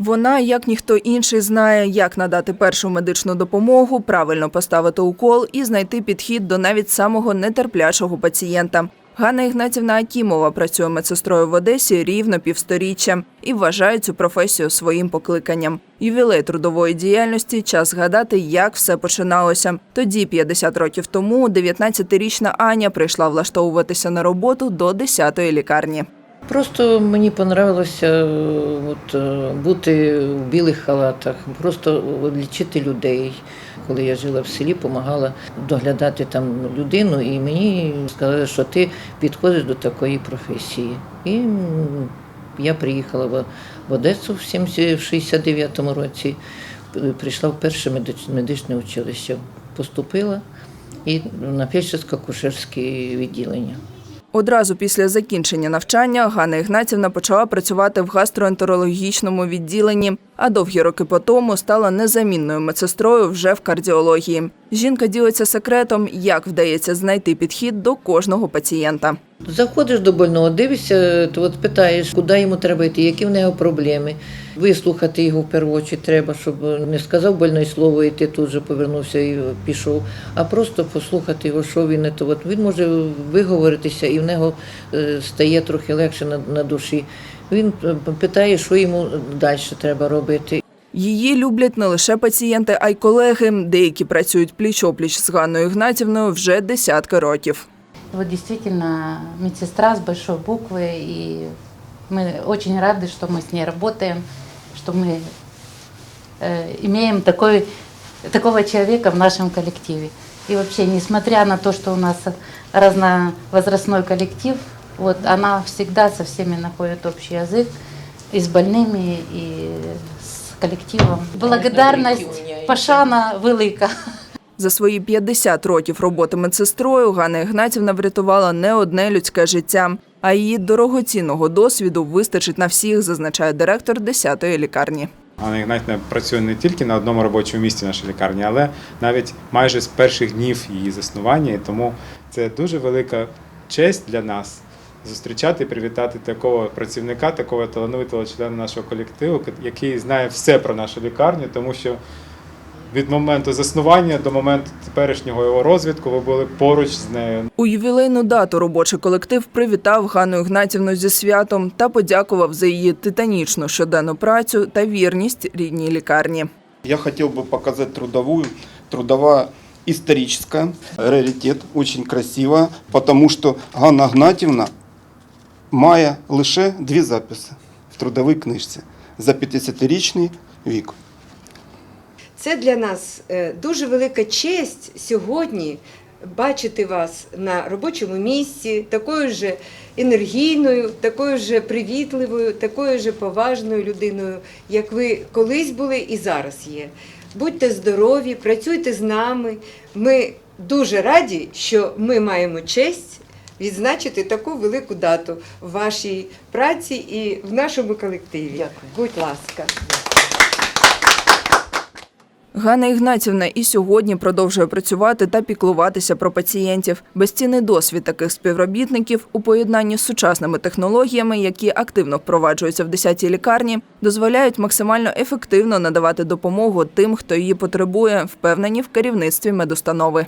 Вона, як ніхто інший, знає, як надати першу медичну допомогу, правильно поставити укол і знайти підхід до навіть самого нетерплячого пацієнта. Ганна Ігнатівна Акімова працює медсестрою в Одесі рівно півсторіччя і вважає цю професію своїм покликанням. Ювілей трудової діяльності час згадати, як все починалося. Тоді, 50 років тому, 19-річна Аня прийшла влаштовуватися на роботу до 10-ї лікарні. Просто мені понравилося е, от, е, бути в білих халатах, просто лічити людей. Коли я жила в селі, допомагала доглядати там людину, і мені сказали, що ти підходиш до такої професії. І я приїхала в Одесу в 69-му році, прийшла в перше медич- медичне училище, поступила і на фельдшерсько-кушерське відділення. Одразу після закінчення навчання Ганна Ігнатівна почала працювати в гастроентерологічному відділенні, а довгі роки по тому стала незамінною медсестрою вже в кардіології. Жінка ділиться секретом, як вдається знайти підхід до кожного пацієнта. Заходиш до больного, дивишся, то от питаєш, куди йому треба йти, які в нього проблеми. Вислухати його в чергу треба, щоб не сказав больне слово, і ти тут же повернувся і пішов, а просто послухати його, що він то. От він може виговоритися, і в нього е, стає трохи легше на, на душі. Він е, питає, що йому далі треба робити. Її люблять не лише пацієнти, а й колеги. Деякі працюють пліч-опліч з Ганною Ігнатівною вже десятки років. Вот действительно медсестра с большой буквы, и мы очень рады, что мы с ней работаем, что мы э, имеем такой, такого человека в нашем коллективе. И вообще, несмотря на то, что у нас разновозрастной коллектив, вот она всегда со всеми находит общий язык, и с больными, и с коллективом. Благодарность Пашана велика. За свої 50 років роботи медсестрою Ганна Ігнатівна врятувала не одне людське життя, а її дорогоцінного досвіду вистачить на всіх, зазначає директор 10-ї лікарні. Анна Ігнатівна працює не тільки на одному робочому місці нашої лікарні, але навіть майже з перших днів її заснування. І тому це дуже велика честь для нас зустрічати і привітати такого працівника, такого талановитого члена нашого колективу, який знає все про нашу лікарню, тому що від моменту заснування до моменту теперішнього його розвитку ви були поруч з нею. У ювілейну дату робочий колектив привітав Ганну Ігнатівну зі святом та подякував за її титанічну щоденну працю та вірність рідній лікарні. Я хотел бы показать трудовую. Трудовая историческая, раритет, очень красиво, потому что Ганна Гнатівна має лише дві записи в трудовій книжці за 50-річний вік. Це для нас е, дуже велика честь сьогодні бачити вас на робочому місці, такою ж енергійною, такою ж привітливою, такою ж поважною людиною, як ви колись були і зараз є. Будьте здорові, працюйте з нами. Ми дуже раді, що ми маємо честь відзначити таку велику дату в вашій праці і в нашому колективі. Дякую. Будь ласка. Ганна Ігнатівна і сьогодні продовжує працювати та піклуватися про пацієнтів. Безцінний досвід таких співробітників у поєднанні з сучасними технологіями, які активно впроваджуються в 10-й лікарні, дозволяють максимально ефективно надавати допомогу тим, хто її потребує, впевнені в керівництві медустанови.